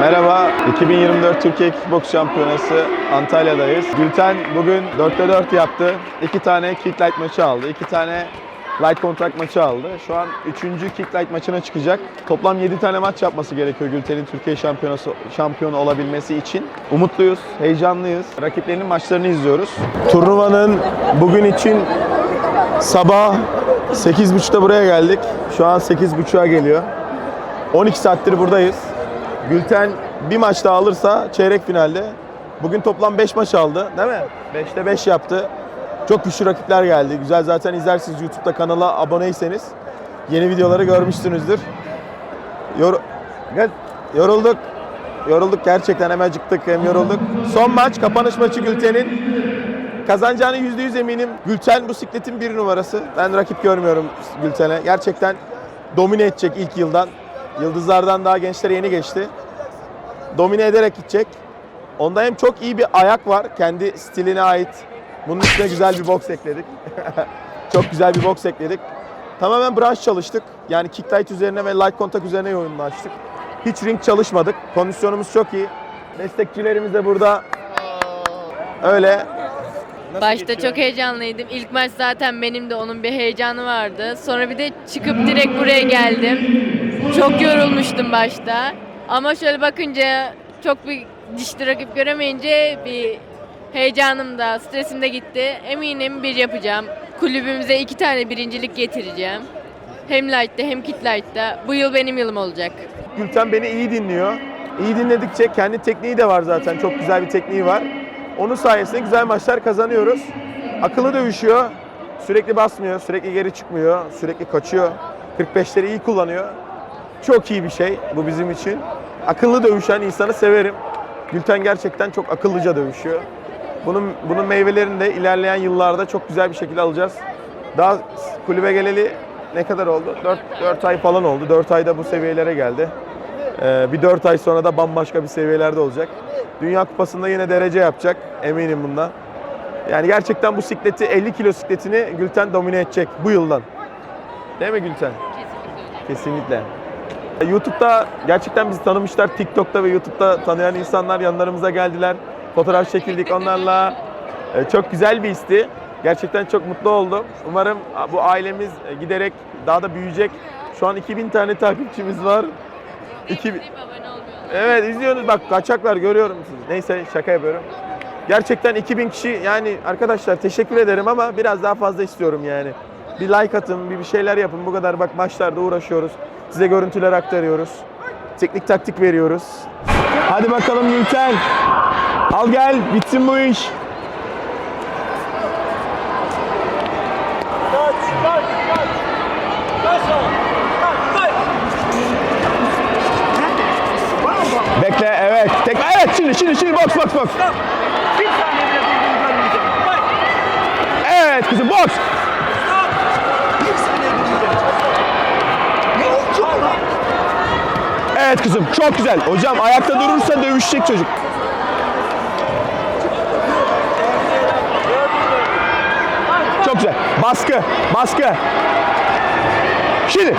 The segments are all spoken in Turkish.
Merhaba, 2024 Türkiye Kickbox Şampiyonası Antalya'dayız. Gülten bugün 4'te 4 yaptı. 2 tane kick light maçı aldı. 2 tane light contact maçı aldı. Şu an 3. kick light maçına çıkacak. Toplam 7 tane maç yapması gerekiyor Gülten'in Türkiye şampiyonası şampiyonu olabilmesi için. Umutluyuz, heyecanlıyız. Rakiplerinin maçlarını izliyoruz. Turnuvanın bugün için sabah 8.30'da buraya geldik. Şu an 8.30'a geliyor. 12 saattir buradayız. Gülten bir maç daha alırsa çeyrek finalde. Bugün toplam 5 maç aldı değil mi? 5'te 5 yaptı. Çok güçlü rakipler geldi. Güzel zaten izlersiniz YouTube'da kanala aboneyseniz. Yeni videoları görmüşsünüzdür. Yor. Yorulduk. Yorulduk gerçekten hem acıktık hem yorulduk. Son maç kapanış maçı Gülten'in. Kazanacağını %100 eminim. Gülten bu sikletin bir numarası. Ben rakip görmüyorum Gülten'e. Gerçekten domine edecek ilk yıldan. Yıldızlardan daha gençlere yeni geçti. Domine ederek gidecek. Onda hem çok iyi bir ayak var. Kendi stiline ait. Bunun üstüne güzel bir boks ekledik. çok güzel bir boks ekledik. Tamamen branş çalıştık. Yani kick light üzerine ve light contact üzerine yoğunlaştık. Hiç ring çalışmadık. Kondisyonumuz çok iyi. Destekçilerimiz de burada. Öyle. Nasıl Başta geçiyor? çok heyecanlıydım. İlk maç zaten benim de onun bir heyecanı vardı. Sonra bir de çıkıp direkt buraya geldim. Çok yorulmuştum başta. Ama şöyle bakınca çok bir dişli rakip göremeyince bir heyecanım da stresim de gitti. Eminim bir yapacağım. Kulübümüze iki tane birincilik getireceğim. Hem light'ta hem kit light'ta. Bu yıl benim yılım olacak. Gülten beni iyi dinliyor. İyi dinledikçe kendi tekniği de var zaten. Çok güzel bir tekniği var. Onun sayesinde güzel maçlar kazanıyoruz. Akıllı dövüşüyor. Sürekli basmıyor, sürekli geri çıkmıyor, sürekli kaçıyor. 45'leri iyi kullanıyor. Çok iyi bir şey bu bizim için. Akıllı dövüşen insanı severim. Gülten gerçekten çok akıllıca dövüşüyor. Bunun bunun meyvelerini de ilerleyen yıllarda çok güzel bir şekilde alacağız. Daha kulübe geleli ne kadar oldu? 4, 4 ay falan oldu. 4 ayda bu seviyelere geldi. Ee, bir 4 ay sonra da bambaşka bir seviyelerde olacak. Dünya Kupası'nda yine derece yapacak. Eminim bundan. Yani gerçekten bu sikleti 50 kilo sikletini Gülten domine edecek bu yıldan. Değil mi Gülten? Kesinlikle. YouTube'da gerçekten bizi tanımışlar. TikTok'ta ve YouTube'da tanıyan insanlar yanlarımıza geldiler. Fotoğraf çekildik onlarla. Ee, Çok güzel bir histi. Gerçekten çok mutlu oldum. Umarım bu ailemiz giderek daha da büyüyecek. Şu an 2000 tane takipçimiz var. 2000 Evet izliyorsunuz bak kaçaklar görüyorum siz. Neyse şaka yapıyorum. Gerçekten 2000 kişi yani arkadaşlar teşekkür ederim ama biraz daha fazla istiyorum yani. Bir like atın, bir bir şeyler yapın. Bu kadar bak maçlarda uğraşıyoruz. Size görüntüler aktarıyoruz. Teknik taktik veriyoruz. Hadi bakalım Gülten. Al gel bitsin bu iş. Bekle evet. Tek evet şimdi şimdi şimdi box box box. Evet kızım box. Stop. Bir saniye durmayacağım. Yolcu mu lan? Evet kızım çok güzel. Hocam ayakta durursa dövüşecek çocuk. Çok güzel. Baskı, baskı. Şimdi.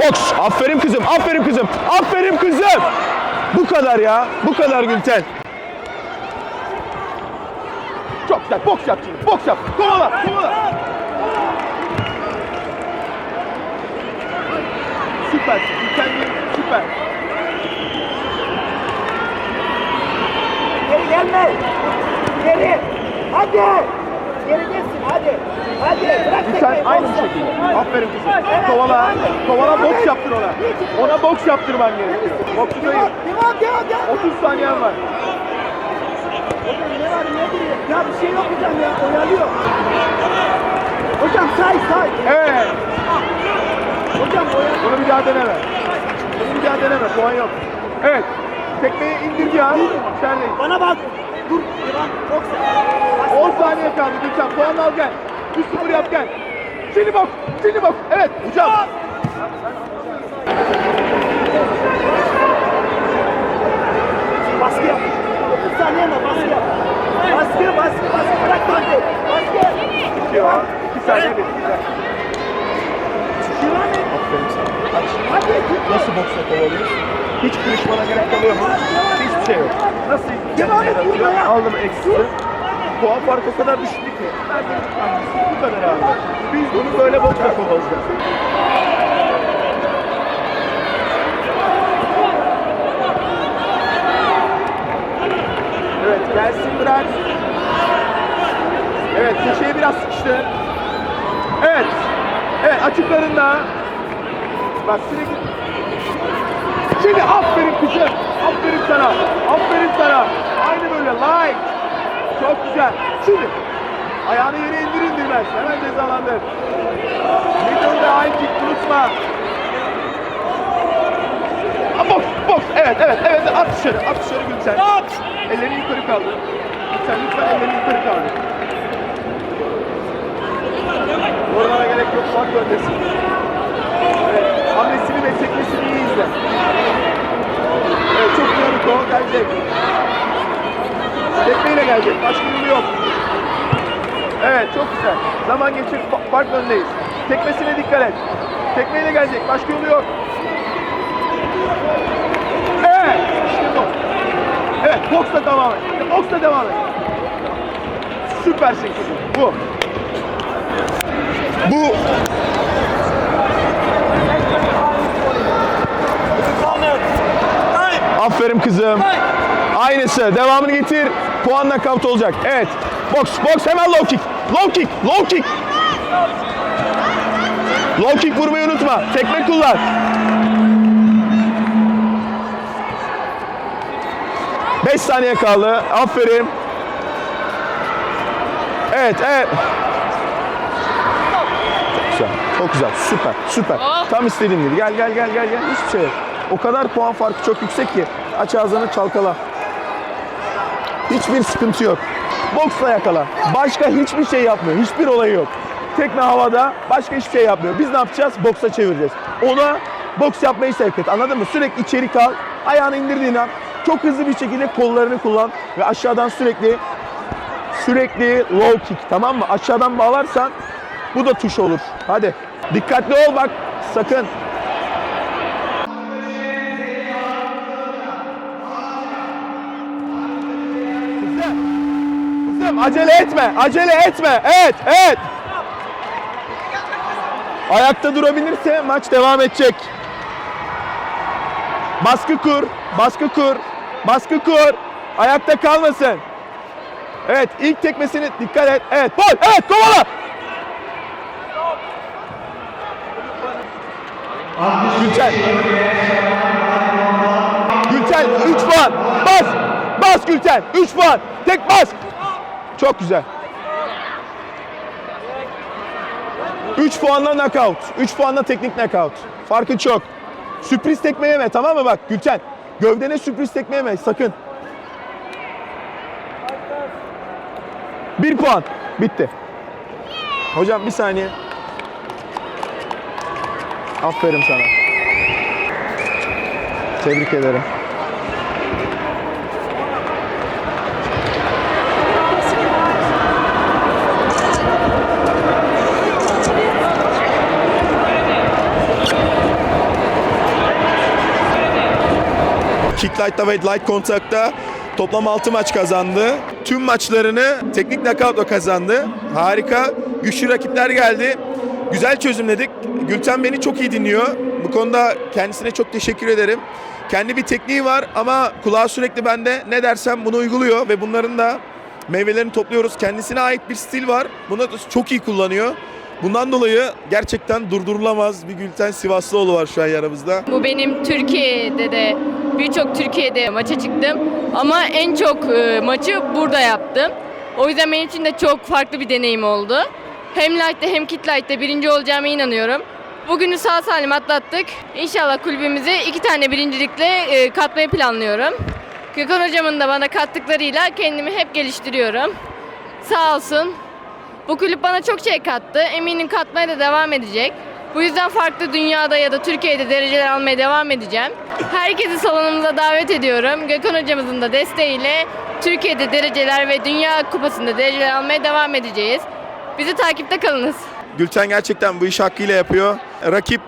Boks. Aferin kızım. Aferin kızım. Aferin kızım. Bu kadar ya. Bu kadar Gülten. Çok güzel. Boks yap şimdi. Boks yap. Kovala. Kovala. Süper. Gülten süper. Geri gelme. Geri. Hadi. Geri gelsin hadi. Hadi. Bırak tekmeyi, aynı şekilde. Aferin kızım. Kovala. Kovala boks yaptır ona. Ona boks yaptırman gerekiyor. Boksçu Devam, değil. devam, devam, devam. 30 saniyen var. Hocam ne var ne duruyor? Ya bir şey yok hocam ya. Oyalıyor. Hocam say say. Evet. Hocam oyalıyor. Bunu bir daha deneme. Bunu bir daha deneme. Puan yok. Evet. Tekmeyi indirdi ya. İçerideyiz. Bana bak. 10 saniye kaldı Gülşen. Puan al gel. 3-0 yap gel. Çinli bok. Çinli bok. Evet hocam. Baskı yap. 30 saniye mi? Baskı yap. Baskı, baskı, baskı. Bırak baskı. Baskı. Bitiyor. 2 saniye evet. bitti. Aferin sana. Hadi. Nasıl boksla kovalıyorsun? Hiç kırışmana gerek kalıyor mu? Hiç Hiçbir şey yok. Nasıl Devam et, ya. Aldım eksisi. Puan farkı o kadar düştü ki. Bu kadar abi. Biz bunu böyle boksla kovalayacağız. Evet gelsin bırak. Evet köşeye biraz sıkıştı. Evet. Evet açıklarında. Bak sürekli. Şimdi aferin kızım. Aferin sana. Aferin sana. Aynı böyle like. Çok güzel. Şimdi ayağını yere indir indirmez. Hemen cezalandır. Middle'da aynı kick unutma. Boks, boks. Evet, evet, evet. At dışarı, at dışarı Gülsen. Ellerini yukarı kaldır. Lütfen, lütfen ellerini yukarı kaldır. Vurmana gerek yok, bak öndesin. Evet, hamlesini ve tekmesini iyi izle. Evet, çok yanık o, gelecek. Tekmeyle gelecek, başka yolu yok. Evet, çok güzel. Zaman geçir, fa- fark öndeyiz. Tekmesine dikkat et. Tekmeyle gelecek, başka yolu yok. Evet, işte bu. Evet, boksla devam et. Boksla devam et. Süpersin kızım. Bu. Bu. Aferin kızım. Aynısı. Devamını getir. Puan knockout olacak. Evet. Box, box hemen low kick. Low kick, low kick. Low kick vurmayı unutma. Tekme kullan. Beş saniye kaldı. Aferin. Evet, evet. Çok güzel. Çok güzel. Süper. Süper. Oh. Tam istediğim gibi. Gel gel gel gel gel. Hiçbir şey yok. O kadar puan farkı çok yüksek ki. Aç ağzını çalkala. Hiçbir sıkıntı yok. Boksla yakala. Başka hiçbir şey yapmıyor. Hiçbir olayı yok. Tekme havada başka hiçbir şey yapmıyor. Biz ne yapacağız? Boksa çevireceğiz. Ona boks yapmayı sevk et. Anladın mı? Sürekli içeri kal. Ayağını indirdiğin an çok hızlı bir şekilde kollarını kullan ve aşağıdan sürekli sürekli low kick tamam mı? Aşağıdan bağlarsan bu da tuş olur. Hadi. Dikkatli ol bak. Sakın. Kızım acele etme. Acele etme. Evet, evet. Ayakta durabilirse maç devam edecek. Baskı kur. Baskı kur. Baskı kur. Ayakta kalmasın. Evet ilk tekmesini dikkat et. Evet bol. Evet kovala. Gülten. Gülten 3 puan. Bas. Bas Gülten. 3 puan. Tek bas. Çok güzel. 3 puanla knockout. 3 puanla teknik knockout. Farkı çok. Sürpriz tekme yeme tamam mı bak Gülten. Gövdene sürpriz tekme yeme sakın. 1 puan. Bitti. Hocam bir saniye. Aferin sana. Tebrik ederim. Light'ta ve Light Contact'ta toplam 6 maç kazandı. Tüm maçlarını teknik knockout'la kazandı. Harika. Güçlü rakipler geldi. Güzel çözümledik. Gülten beni çok iyi dinliyor. Bu konuda kendisine çok teşekkür ederim. Kendi bir tekniği var ama kulağı sürekli bende. Ne dersem bunu uyguluyor ve bunların da meyvelerini topluyoruz. Kendisine ait bir stil var. Bunu çok iyi kullanıyor. Bundan dolayı gerçekten durdurulamaz bir Gülten Sivaslıoğlu var şu an yanımızda. Bu benim Türkiye'de de birçok Türkiye'de maça çıktım ama en çok e, maçı burada yaptım. O yüzden benim için de çok farklı bir deneyim oldu. Hem Light'te hem Kit Light'te birinci olacağıma inanıyorum. Bugünü sağ salim atlattık. İnşallah kulübümüzü iki tane birincilikle e, katmayı planlıyorum. Gökhan hocamın da bana kattıklarıyla kendimi hep geliştiriyorum. Sağ olsun. Bu kulüp bana çok şey kattı. Eminim katmaya da devam edecek. Bu yüzden farklı dünyada ya da Türkiye'de dereceler almaya devam edeceğim. Herkesi salonumuza davet ediyorum. Gökhan hocamızın da desteğiyle Türkiye'de dereceler ve Dünya Kupası'nda dereceler almaya devam edeceğiz. Bizi takipte kalınız. Gülten gerçekten bu işi hakkıyla yapıyor. Rakip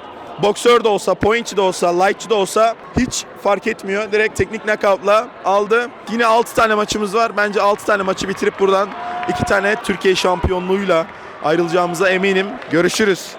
boksör de olsa, pointçi de olsa, lightçı da olsa hiç fark etmiyor. Direkt teknik knockout'la aldı. Yine 6 tane maçımız var. Bence 6 tane maçı bitirip buradan 2 tane Türkiye şampiyonluğuyla ayrılacağımıza eminim. Görüşürüz.